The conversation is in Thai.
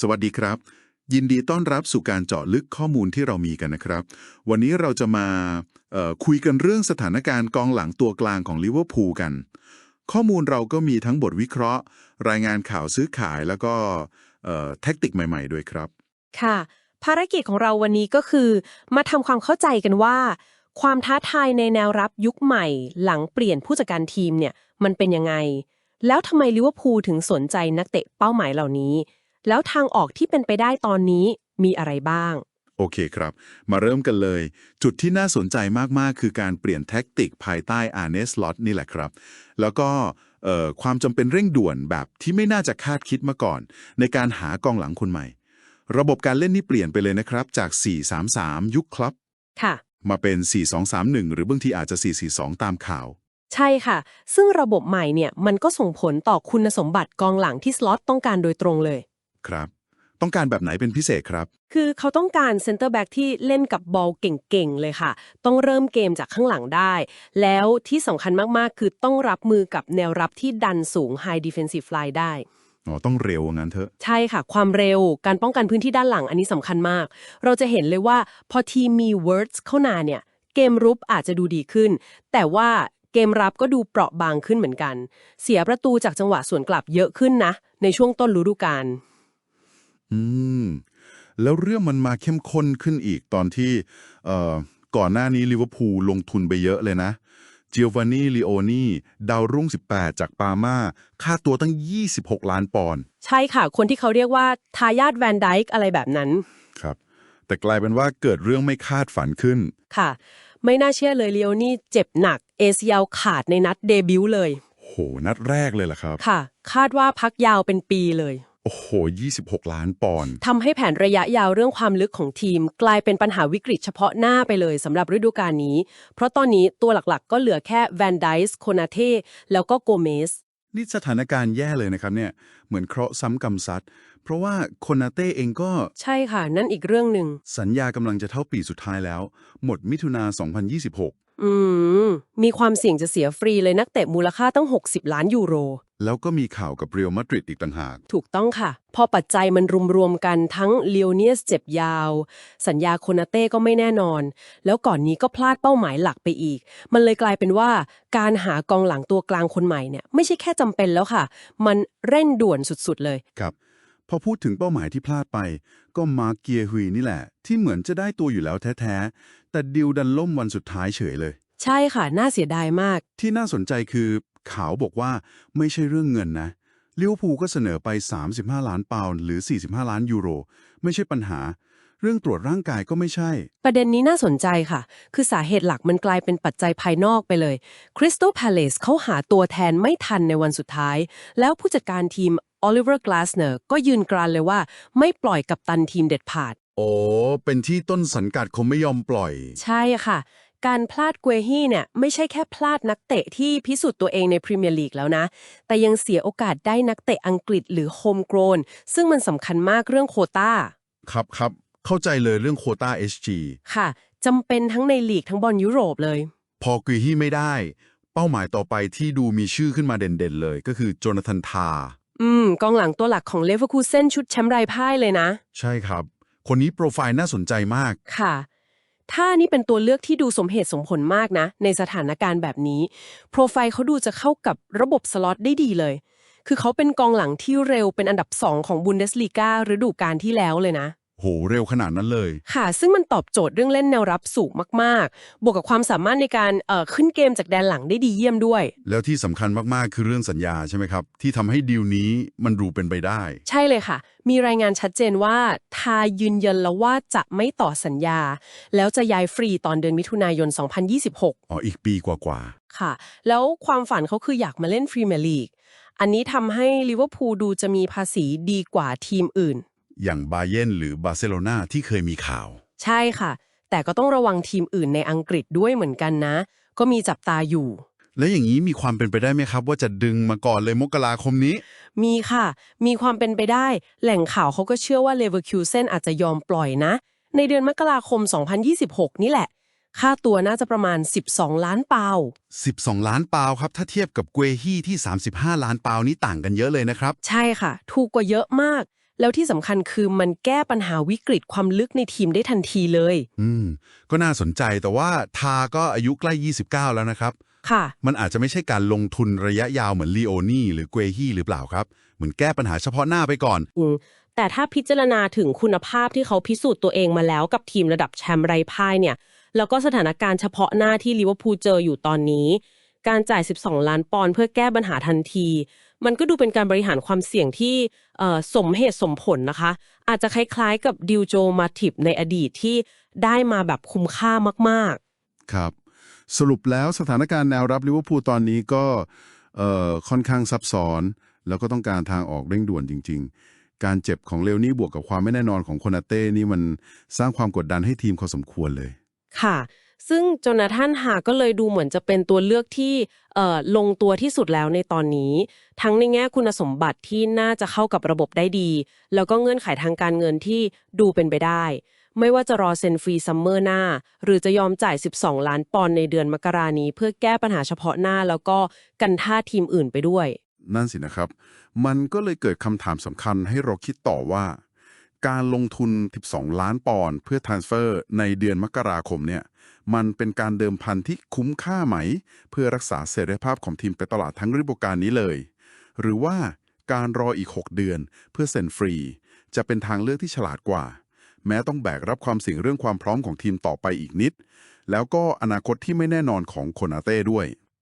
สวัสดีครับ ยินดีต้อนรับสู่การเจาะลึกข้อมูลที่เรามีกันนะครับ วันนี้เราจะมาคุยกันเรื่องสถานการณ์กองหลังตัวกลางของลิเวอร์พูลกัน ข้อมูลเราก็มีทั้งบทวิเคราะห์ รายงานข่าวซื้อขายแล้วก็เอ่อแท็กติกใหม่ ๆ ด้วยครับ ค่ะ ภารกิจของเราวันนี้ก็คือ มาทำความเข้าใจกันว่า ความท้าทายในแนวรับยุคใหม่ หลังเปลี่ยนผู้จัดการทีมเนี่ยมันเป็นยังไง แล้วทำไมลิเวอร์พูลถึงสนใจนักเตะเป้าหมายเหล่านี้ แล้วทางออกที่เป็นไปได้ตอนนี้มีอะไรบ้าง โอเคครับ มาเริ่มกันเลย จุดที่น่าสนใจมากๆ คือการเปลี่ยนแท็กติกภายใต้อาร์เนสลอตนี่แหละครับ แล้วก็เอ่อความจำเป็นเร่งด่วนแบบที่ไม่น่าจะคาดคิดมาก่อน ในการหากองหลังคนใหม่ ระบบการเล่นนี่เปลี่ยนไปเลยนะครับ จาก 4-3-3 ยุคครับ ค่ะ มาเป็น 4-2-3-1 หรือบางทีอาจจะ 4-4-2 ตามข่าวใช่ค่ะ ซึ่งระบบใหม่เนี่ยมันก็ส่งผลต่อคุณสมบัติกองหลังที่สล็อตต้องการโดยตรงเลย ครับ ต้องการแบบไหนเป็นพิเศษครับ คือเขาต้องการเซนเตอร์แบ็กที่เล่นกับบอลเก่งๆ เลยค่ะ ต้องเริ่มเกมจากข้างหลังได้ แล้วที่สำคัญมากๆ คือต้องรับมือกับแนวรับที่ดันสูง High Defensive Line ได้ อ๋อ ต้องเร็วงั้นเถอะ ใช่ค่ะ ความเร็ว การป้องกันพื้นที่ด้านหลังอันนี้สำคัญมาก เราจะเห็นเลยว่าพอทีมมี words เข้ามาเนี่ย เกมรุกอาจจะดูดีขึ้น แต่ว่าเกมรับก็ดูเปราะบางขึ้นเหมือนกัน เสียประตูจากจังหวะสวนกลับเยอะขึ้นนะ ในช่วงต้นฤดูกาล อืม แล้วเรื่องมันมาเข้มข้นขึ้นอีกตอนที่เอ่อก่อนหน้านี้ลิเวอร์พูลลงทุนไปเยอะเลยนะเจ o วานนีลิโอนีดาวรุ่ง 18 จากปาม่าค่าตัวตั้ง 26 ล้านปอนด์ใช่ค่ะ คนที่เขาเรียกว่า ทายาทแวนไดค์อะไรแบบนั้น ครับ แต่กลายเป็นว่าเกิดเรื่องไม่คาดฝันขึ้น ค่ะ ไม่น่าเชื่อเลยเลียวนี่เจ็บหนัก เอเซียลขาดในนัดเดบิวต์เลย โห นัดแรกเลยล่ะครับ ค่ะ คาดว่าพักยาวเป็นปีเลย โอ้โห 26 ล้านปอนด์ทำให้แผนระยะยาวเรื่องความลึกของทีม กลายเป็นปัญหาวิกฤตเฉพาะหน้าไปเลยสำหรับฤดูกาลนี้ เพราะตอนนี้ตัวหลักๆ ก็เหลือแค่แวนไดส์โคนาเทแล้วก็โกเมสนี่สถานการณ์แย่เลยนะครับเนี่ย เหมือนเคราะห์ซ้ำกรรมซัด เพราะว่าโคนาเต้เองก็ ใช่ค่ะ นั่นอีกเรื่องหนึ่ง สัญญากำลังจะเท่าปีสุดท้ายแล้ว หมดมิถุนา 2026 อืม มีความเสี่ยงจะเสียฟรีเลยนักเตะมูลค่าตั้ง 60 ล้านยูโร แล้วก็มีข่าวกับเรียลมาดริดอีกต่างหาก ถูกต้องค่ะ พอปัจจัยมันรวมๆกันทั้งเล o เนียสเจ็บยาว สัญญาโคนาเต้ก็ไม่แน่นอน แล้วก่อนนี้ก็พลาดเป้าหมายหลักไปอีก มันเลยกลายเป็นว่าการหากองหลังตัวกลางคนใหม่เนี่ยไม่ใช่แค่จำเป็นแล้วค่ะ มันเร่งด่วนสุดๆเลย ครับ พอพูดถึงเป้าหมายที่พลาดไป ก็มาร์คเกียร์ฮุยนี่แหละ ที่เหมือนจะได้ตัวอยู่แล้วแท้ๆ แต่ดิวดันล่มวันสุดท้ายเฉยเลย ใช่ค่ะ น่าเสียดายมาก ที่น่าสนใจคือข่าวบอกว่าไม่ใช่เรื่องเงินนะลิเวอร์พูลก็เสนอไป 35 ล้านปอนด์หรือ 45 ล้านยูโร ไม่ใช่ปัญหา เรื่องตรวจร่างกายก็ไม่ใช่ ประเด็นนี้น่าสนใจค่ะ คือสาเหตุหลักมันกลายเป็นปัจจัยภายนอกไปเลย Crystal Palace เขาหาตัวแทนไม่ทันในวันสุดท้าย แล้วผู้จัดการทีม Oliver Glasner ก็ยืนกรานเลยว่าไม่ปล่อยกับตันทีมเด็ดขาด โอ้เป็นที่ต้นสังกัดคงไม่ยอมปล่อย ใช่ค่ะ การพลาดเกวฮีเนี่ยไม่ใช่แค่พลาดนักเตะที่พิสูจน์ตัวเองในพรีเมียร์ลีกแล้วนะ แต่ยังเสียโอกาสได้นักเตะอังกฤษหรือโฮมโกรนซึ่งมันสำคัญมากเรื่องโควตาครับครับเข้าใจเลยเรื่องโควต้า SG ค่ะจำเป็นทั้งในลีกทั้งบอลยุโรปเลย พอกุยฮี่ไม่ได้ เป้าหมายต่อไปที่ดูมีชื่อขึ้นมาเด่นๆเลย ก็คือโจนาธานทา อืม กองหลังตัวหลักของเลเวอร์คูเซนชุดแชมป์ไร้พ่ายเลยนะ ใช่ครับ คนนี้โปรไฟล์น่าสนใจมาก ค่ะ ถ้านี่เป็นตัวเลือกที่ดูสมเหตุสมผลมากนะ ในสถานการณ์แบบนี้ โปรไฟล์เขาดูจะเข้ากับระบบสล็อตได้ดีเลย คือเขาเป็นกองหลังที่เร็วเป็นอันดับ2ของบุนเดสลีกาฤดูกาลที่แล้วเลยนะ โหเร็วขนาดนั้นเลย ค่ะ ซึ่งมันตอบโจทย์เรื่องเล่นแนวรับสูงมาก ๆ บวกกับความสามารถในการเอ่อขึ้นเกมจากแดนหลังได้ดีเยี่ยมด้วย แล้วที่สำคัญมาก ๆ คือเรื่องสัญญาใช่ไหมครับ ที่ทำให้ดีลนี้มันดูเป็นไปได้ ใช่เลยค่ะ มีรายงานชัดเจนว่า ทายืนยันแล้วว่าจะไม่ต่อสัญญา แล้วจะย้ายฟรีตอนเดือนมิถุนายน 2026 อ๋อ อีกปีกว่าค่ะ แล้วความฝันเขาคืออยากมาเล่นพรีเมียร์ลีก อันนี้ทำให้ลิเวอร์พูลดูจะมีภาษีดีกว่าทีมอื่นๆ อย่างบาเยนหรือบาร์เซโลนาที่เคยมีข่าว ใช่ค่ะ แต่ก็ต้องระวังทีมอื่นในอังกฤษด้วยเหมือนกันนะ ก็มีจับตาอยู่ แล้วอย่างนี้มีความเป็นไปได้ไหมครับ ว่าจะดึงมาก่อนเลยมกราคมนี้ มีค่ะ มีความเป็นไปได้ แหล่งข่าวเขาก็เชื่อว่าเลเวอร์คิวเซนอาจจะยอมปล่อยนะ ในเดือนมกราคม 2026 นี่แหละ ค่าตัวน่าจะประมาณ 12 ล้านเปา12 ล้านปาวครับถ้าเทียบกับเกวฮี่ที่ 35 ล้านปาวนี้ต่างกันเยอะเลยนะครับ ใช่ค่ะ ถูกกว่าเยอะมาก แล้วที่สำคัญคือมันแก้ปัญหาวิกฤตความลึกในทีมได้ทันทีเลย อืม ก็น่าสนใจแต่ว่าทาก็อายุใกล้ 29 แล้วนะครับ ค่ะ มันอาจจะไม่ใช่การลงทุนระยะยาวเหมือนลีโอนี่หรือเกวฮีหรือเปล่าครับ เหมือนแก้ปัญหาเฉพาะหน้าไปก่อน อืมแต่ถ้าพิจารณาถึงคุณภาพที่เขาพิสูจน์ตัวเองมาแล้วกับทีมระดับแชมป์ไร้พ่ายเนี่ย แล้วก็สถานการณ์เฉพาะหน้าที่ลิเวอร์พูลเจออยู่ตอนนี้ การจ่าย 12 ล้านปอนด์เพื่อแก้ปัญหาทันที มันก็ดูเป็นการบริหารความเสี่ยงที่เอ่อสมเหตุสมผลนะคะ อาจจะคล้ายๆ กับดิวโจมาทิปในอดีตที่ได้มาแบบคุ้มค่ามากครับ สรุปแล้วสถานการณ์แนวรับลิเวอร์พูลตอนนี้ก็เอ่อค่อนข้างซับซ้อน แล้วก็ต้องการทางออกเร่งด่วนจริง ๆ การเจ็บของเลวนี่บวกกับความไม่แน่นอนของโคนาเต้นี่มันสร้างความกดดันให้ทีมพอสมควรเลยๆค่ะ ซึ่งโจนาธานหาก็เลยดูเหมือนจะเป็นตัวเลือกที่ลงตัวที่สุดแล้วในตอนนี้ ทั้งในแง่คุณสมบัติที่น่าจะเข้ากับระบบได้ดี แล้วก็เงื่อนไขทางการเงินที่ดูเป็นไปได้ ไม่ว่าจะรอเซ็นฟรีซัมเมอร์หน้า หรือจะยอมจ่าย 12 ล้านปอนด์ในเดือนมกรานี้ เพื่อแก้ปัญหาเฉพาะหน้าแล้วก็กันท่าทีมอื่นไปด้วย นั่นสินะครับ มันก็เลยเกิดคำถามสำคัญให้เราคิดต่อว่า การลงทุน 12 ล้านปอนด์เพื่อ transfer ในเดือนมกราคมเนี่ย มันเป็นการเดิมพันที่คุ้มค่าไหม เพื่อรักษาเสรีภาพของทีมไปตลอดทั้งฤดูกาลนี้เลย หรือว่าการรออีก 6 เดือนเพื่อเซ็นฟรี จะเป็นทางเลือกที่ฉลาดกว่า แม้ต้องแบกรับความเสี่ยงเรื่องความพร้อมของทีมต่อไปอีกนิด แล้วก็อนาคตที่ไม่แน่นอนของโคนาเต้ด้วย